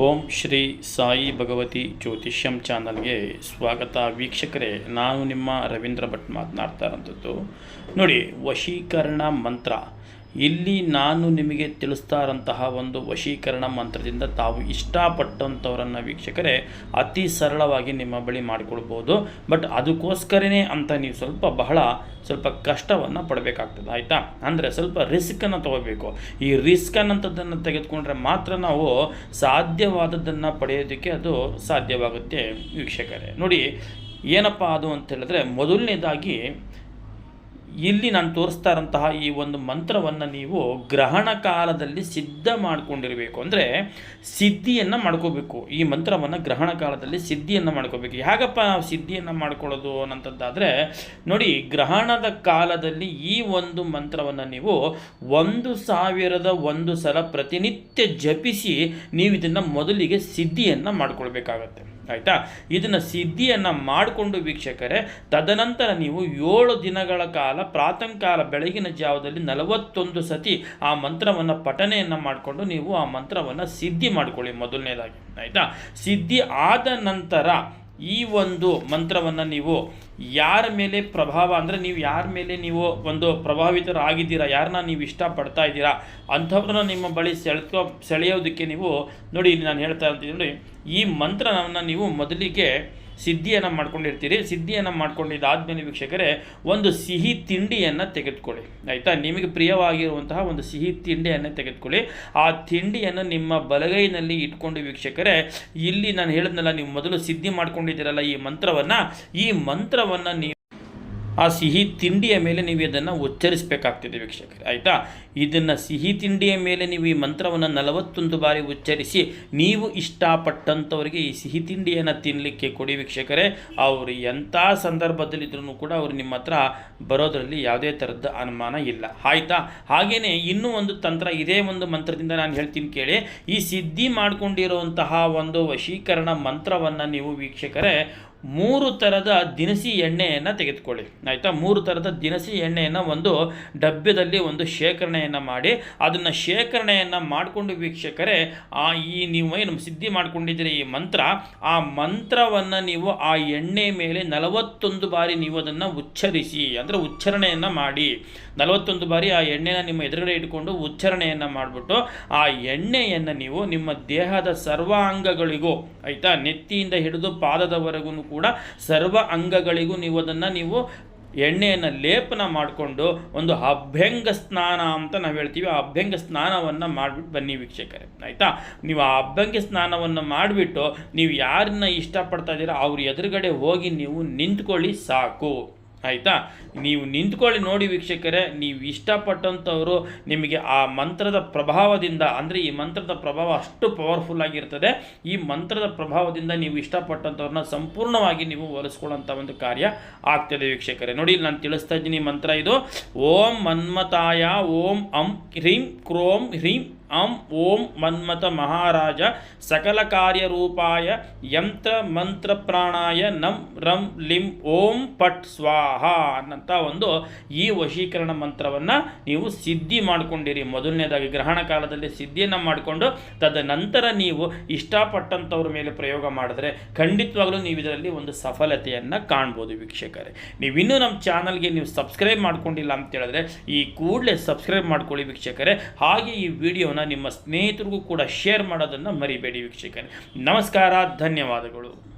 ಓಂ ಶ್ರೀ ಸಾಯಿ ಭಗವತಿ ಜ್ಯೋತಿಷ್ಯಂ ಚಾನಲ್ಗೆ ಸ್ವಾಗತ ವೀಕ್ಷಕರೇ, ನಾನು ನಿಮ್ಮ ರವೀಂದ್ರ ಭಟ್ ಮಾತನಾಡ್ತಾ ಇರೋಂಥದ್ದು. ನೋಡಿ, ವಶೀಕರಣ ಮಂತ್ರ. ಇಲ್ಲಿ ನಾನು ನಿಮಗೆ ತಿಳಿಸ್ತಾರಂತಹ ಒಂದು ವಶೀಕರಣ ಮಂತ್ರದಿಂದ ತಾವು ಇಷ್ಟಪಟ್ಟಂಥವರನ್ನು ವೀಕ್ಷಕರೇ, ಅತಿ ಸರಳವಾಗಿ ನಿಮ್ಮ ಬಳಿ ಮಾಡಿಕೊಳ್ಬೋದು. ಬಟ್ ಅದಕ್ಕೋಸ್ಕರನೇ ಅಂತ ನೀವು ಸ್ವಲ್ಪ ಬಹಳ ಸ್ವಲ್ಪ ಕಷ್ಟವನ್ನು ಪಡಬೇಕಾಗ್ತದೆ, ಆಯಿತಾ? ಅಂದರೆ ಸ್ವಲ್ಪ ರಿಸ್ಕನ್ನು ತಗೋಬೇಕು. ಈ ರಿಸ್ಕ್ ಅನ್ನೋಂಥದ್ದನ್ನು ತೆಗೆದುಕೊಂಡ್ರೆ ಮಾತ್ರ ನಾವು ಸಾಧ್ಯವಾದದ್ದನ್ನು ಪಡೆಯೋದಕ್ಕೆ ಅದು ಸಾಧ್ಯವಾಗುತ್ತೆ ವೀಕ್ಷಕರೇ. ನೋಡಿ, ಏನಪ್ಪ ಅದು ಅಂತ ಹೇಳಿದ್ರೆ ಮೊದಲನೇದಾಗಿ ಇಲ್ಲಿ ನಾನು ತೋರಿಸ್ತಾ ಇರೋಂತಹ ಈ ಒಂದು ಮಂತ್ರವನ್ನು ನೀವು ಗ್ರಹಣ ಕಾಲದಲ್ಲಿ ಸಿದ್ಧ ಮಾಡ್ಕೊಂಡಿರಬೇಕು. ಅಂದರೆ ಸಿದ್ಧಿಯನ್ನು ಮಾಡ್ಕೋಬೇಕು. ಈ ಮಂತ್ರವನ್ನು ಗ್ರಹಣ ಕಾಲದಲ್ಲಿ ಸಿದ್ಧಿಯನ್ನು ಮಾಡ್ಕೋಬೇಕು. ಹೇಗಪ್ಪ ನಾವು ಸಿದ್ಧಿಯನ್ನು ಮಾಡ್ಕೊಳ್ಳೋದು ಅನ್ನೋಂಥದ್ದಾದರೆ, ನೋಡಿ ಗ್ರಹಣದ ಕಾಲದಲ್ಲಿ ಈ ಒಂದು ಮಂತ್ರವನ್ನು ನೀವು ಒಂದು ಸಾವಿರದ ಒಂದು ಸಲ ಪ್ರತಿನಿತ್ಯ ಜಪಿಸಿ ನೀವು ಇದನ್ನು ಮೊದಲಿಗೆ ಸಿದ್ಧಿಯನ್ನು ಮಾಡ್ಕೊಳ್ಬೇಕಾಗತ್ತೆ. ಆಯಿತಾ? ಇದನ್ನು ಸಿದ್ಧಿಯನ್ನು ಮಾಡಿಕೊಂಡು ವೀಕ್ಷಕರೇ, ತದನಂತರ ನೀವು ಏಳು ದಿನಗಳ ಕಾಲ ಪ್ರಾತಂಕಾಲ ಬೆಳಗಿನ ಜಾವದಲ್ಲಿ ನಲವತ್ತೊಂದು ಸತಿ ಆ ಮಂತ್ರವನ್ನು ಪಠನೆಯನ್ನು ಮಾಡಿಕೊಂಡು ನೀವು ಆ ಮಂತ್ರವನ್ನು ಸಿದ್ಧಿ ಮಾಡಿಕೊಳ್ಳಿ ಮೊದಲನೇದಾಗಿ, ಆಯಿತಾ? ಸಿದ್ಧಿ ಆದ ನಂತರ ಈ ಒಂದು ಮಂತ್ರವನ್ನು ನೀವು ಯಾರ ಮೇಲೆ ಪ್ರಭಾವ, ಅಂದರೆ ನೀವು ಯಾರ ಮೇಲೆ ನೀವು ಒಂದು ಪ್ರಭಾವಿತರಾಗಿದ್ದೀರಾ, ಯಾರನ್ನ ನೀವು ಇಷ್ಟಪಡ್ತಾ ಇದ್ದೀರಾ, ಅಂಥವ್ರನ್ನ ನಿಮ್ಮ ಬಳಿ ಸೆಳ್ಕೊ ಸೆಳೆಯೋದಕ್ಕೆ ನೀವು, ನೋಡಿ ನಾನು ಹೇಳ್ತಾ ಇರ್ತೀನಿ ನೋಡಿ ಈ ಮಂತ್ರವನ್ನು ನೀವು ಮೊದಲಿಗೆ ಸಿದ್ಧಿಯನ್ನು ಮಾಡ್ಕೊಂಡಿರ್ತೀರಿ. ಸಿದ್ಧಿಯನ್ನು ಮಾಡ್ಕೊಂಡಿದ್ದಾದ್ಮೇಲೆ ವೀಕ್ಷಕರೇ, ಒಂದು ಸಿಹಿ ತಿಂಡಿಯನ್ನು ತೆಗೆದುಕೊಳ್ಳಿ. ಆಯಿತಾ? ನಿಮಗೆ ಪ್ರಿಯವಾಗಿರುವಂತಹ ಒಂದು ಸಿಹಿ ತಿಂಡಿಯನ್ನು ತೆಗೆದುಕೊಳ್ಳಿ. ಆ ತಿಂಡಿಯನ್ನು ನಿಮ್ಮ ಬಲಗೈನಲ್ಲಿ ಇಟ್ಕೊಂಡು ವೀಕ್ಷಕರೇ, ಇಲ್ಲಿ ನಾನು ಹೇಳಿದ್ನಲ್ಲ, ನೀವು ಮೊದಲು ಸಿದ್ಧಿ ಮಾಡ್ಕೊಂಡಿದ್ದೀರಲ್ಲ ಈ ಮಂತ್ರವನ್ನು. ಈ ಮಂತ್ರವನ್ನು ನೀವು ಆ ಸಿಹಿ ತಿಂಡಿಯ ಮೇಲೆ ನೀವು ಇದನ್ನು ಉಚ್ಚರಿಸಬೇಕಾಗ್ತದೆ ವೀಕ್ಷಕರೇ, ಆಯಿತಾ? ಇದನ್ನು ಸಿಹಿ ತಿಂಡಿಯ ಮೇಲೆ ನೀವು ಈ ಮಂತ್ರವನ್ನು ನಲವತ್ತೊಂದು ಬಾರಿ ಉಚ್ಚರಿಸಿ, ನೀವು ಇಷ್ಟಪಟ್ಟಂಥವರಿಗೆ ಈ ಸಿಹಿ ತಿಂಡಿಯನ್ನು ತಿನ್ನಲಿಕ್ಕೆ ಕೊಡಿ ವೀಕ್ಷಕರೇ. ಅವರು ಎಂಥ ಸಂದರ್ಭದಲ್ಲಿದ್ರೂ ಕೂಡ ಅವರು ನಿಮ್ಮ ಹತ್ರ ಬರೋದರಲ್ಲಿ ಯಾವುದೇ ಥರದ ಅನುಮಾನ ಇಲ್ಲ, ಆಯಿತಾ? ಹಾಗೆಯೇ ಇನ್ನೂ ಒಂದು ತಂತ್ರ, ಇದೇ ಒಂದು ಮಂತ್ರದಿಂದ ನಾನು ಹೇಳ್ತೀನಿ ಕೇಳಿ. ಈ ಸಿದ್ಧಿ ಮಾಡಿಕೊಂಡಿರುವಂತಹ ಒಂದು ವಶೀಕರಣ ಮಂತ್ರವನ್ನು ನೀವು ವೀಕ್ಷಕರೇ ಮೂರು ಥರದ ದಿನಸಿ ಎಣ್ಣೆಯನ್ನು ತೆಗೆದುಕೊಳ್ಳಿ. ಆಯಿತಾ? ಮೂರು ಥರದ ದಿನಸಿ ಎಣ್ಣೆಯನ್ನು ಒಂದು ಡಬ್ಬದಲ್ಲಿ ಒಂದು ಶೇಖರಣೆಯನ್ನು ಮಾಡಿ, ಅದನ್ನು ಶೇಖರಣೆಯನ್ನು ಮಾಡಿಕೊಂಡು ವೀಕ್ಷಕರೇ, ಆ ಈ ನೀವು ಏನು ಸಿದ್ಧಿ ಮಾಡ್ಕೊಂಡಿದ್ದೀರಿ ಈ ಮಂತ್ರ, ಆ ಮಂತ್ರವನ್ನು ನೀವು ಆ ಎಣ್ಣೆ ಮೇಲೆ ನಲವತ್ತೊಂದು ಬಾರಿ ನೀವು ಅದನ್ನು ಉಚ್ಚರಿಸಿ, ಅಂದರೆ ಉಚ್ಚಾರಣೆಯನ್ನು ಮಾಡಿ. ನಲವತ್ತೊಂದು ಬಾರಿ ಆ ಎಣ್ಣೆನ ನಿಮ್ಮ ಎದುರುಗಡೆ ಇಟ್ಕೊಂಡು ಉಚ್ಚಾರಣೆಯನ್ನು ಮಾಡಿಬಿಟ್ಟು, ಆ ಎಣ್ಣೆಯನ್ನು ನೀವು ನಿಮ್ಮ ದೇಹದ ಸರ್ವಾಂಗಗಳಿಗೂ, ಆಯಿತಾ, ನೆತ್ತಿಯಿಂದ ಹಿಡಿದು ಪಾದದವರೆಗೂ ಕೂಡ ಸರ್ವ ಅಂಗಗಳಿಗೂ ನೀವು ಅದನ್ನು ನೀವು ಎಣ್ಣೆಯನ್ನು ಲೇಪನ ಮಾಡಿಕೊಂಡು ಒಂದು ಅಭ್ಯಂಗ ಸ್ನಾನ ಅಂತ ನಾವು ಹೇಳ್ತೀವಿ. ಆ ಅಭ್ಯಂಗ ಸ್ನಾನವನ್ನು ಮಾಡಿಬಿಟ್ಟು ಬನ್ನಿ ವೀಕ್ಷಕರೇ. ಆಯಿತಾ? ನೀವು ಆ ಅಭ್ಯಂಗ ಸ್ನಾನವನ್ನು ಮಾಡಿಬಿಟ್ಟು ನೀವು ಯಾರನ್ನ ಇಷ್ಟಪಡ್ತಾ ಇದ್ದೀರಾ, ಅವ್ರ ಎದುರುಗಡೆ ಹೋಗಿ ನೀವು ನಿಂತ್ಕೊಳ್ಳಿ ಸಾಕು. ಆಯಿತಾ? ನೀವು ನಿಂತ್ಕೊಳ್ಳಿ ನೋಡಿ ವೀಕ್ಷಕರೇ, ನೀವು ಇಷ್ಟಪಟ್ಟಂಥವರು ನಿಮಗೆ ಆ ಮಂತ್ರದ ಪ್ರಭಾವದಿಂದ, ಅಂದರೆ ಈ ಮಂತ್ರದ ಪ್ರಭಾವ ಅಷ್ಟು ಪವರ್ಫುಲ್ ಆಗಿರ್ತದೆ. ಈ ಮಂತ್ರದ ಪ್ರಭಾವದಿಂದ ನೀವು ಇಷ್ಟಪಟ್ಟಂಥವ್ರನ್ನ ಸಂಪೂರ್ಣವಾಗಿ ನೀವು ಒಲಿಸ್ಕೊಳ್ಳೋಂಥ ಒಂದು ಕಾರ್ಯ ಆಗ್ತದೆ ವೀಕ್ಷಕರೇ. ನೋಡಿ ನಾನು ತಿಳಿಸ್ತಾ ಇದ್ದೀನಿ ಮಂತ್ರ ಇದು. ಓಂ ಮನ್ಮತಾಯ ಓಂ ಅಂ ಹ್ರೀಂ ಕ್ರೋಂ ಹ್ರೀಂ ಅಂ ಓಂ ಮನ್ಮಥ ಮಹಾರಾಜ ಸಕಲ ಕಾರ್ಯರೂಪಾಯ ಯಂತ್ರ ಮಂತ್ರ ಪ್ರಾಣಾಯ ನಂ ರಂ ಲಿಂ ಓಂ ಪಟ್ ಸ್ವಾಹ ಅನ್ನಂಥ ಒಂದು ಈ ವಶೀಕರಣ ಮಂತ್ರವನ್ನು ನೀವು ಸಿದ್ಧಿ ಮಾಡಿಕೊಂಡಿರಿ. ಮೊದಲನೇದಾಗಿ ಗ್ರಹಣ ಕಾಲದಲ್ಲಿ ಸಿದ್ಧಿಯನ್ನು ಮಾಡಿಕೊಂಡು ತದನಂತರ ನೀವು ಇಷ್ಟಪಟ್ಟಂಥವ್ರ ಮೇಲೆ ಪ್ರಯೋಗ ಮಾಡಿದ್ರೆ ಖಂಡಿತವಾಗಲೂ ನೀವು ಇದರಲ್ಲಿ ಒಂದು ಸಫಲತೆಯನ್ನು ಕಾಣ್ಬೋದು ವೀಕ್ಷಕರೇ. ನೀವಿನ್ನೂ ನಮ್ಮ ಚಾನಲ್ಗೆ ನೀವು ಸಬ್ಸ್ಕ್ರೈಬ್ ಮಾಡ್ಕೊಂಡಿಲ್ಲ ಅಂತ ಹೇಳಿದ್ರೆ ಈ ಕೂಡಲೇ ಸಬ್ಸ್ಕ್ರೈಬ್ ಮಾಡ್ಕೊಳ್ಳಿ ವೀಕ್ಷಕರೇ. ಹಾಗೆ ಈ ವಿಡಿಯೋನ ನಿಮ್ಮ ಸ್ನೇಹಿತರಿಗೂ ಕೂಡ ಶೇರ್ ಮಾಡೋದನ್ನು ಮರಿಬೇಡಿ ವೀಕ್ಷಕರೇ. ನಮಸ್ಕಾರ ಧನ್ಯವಾದಗಳು.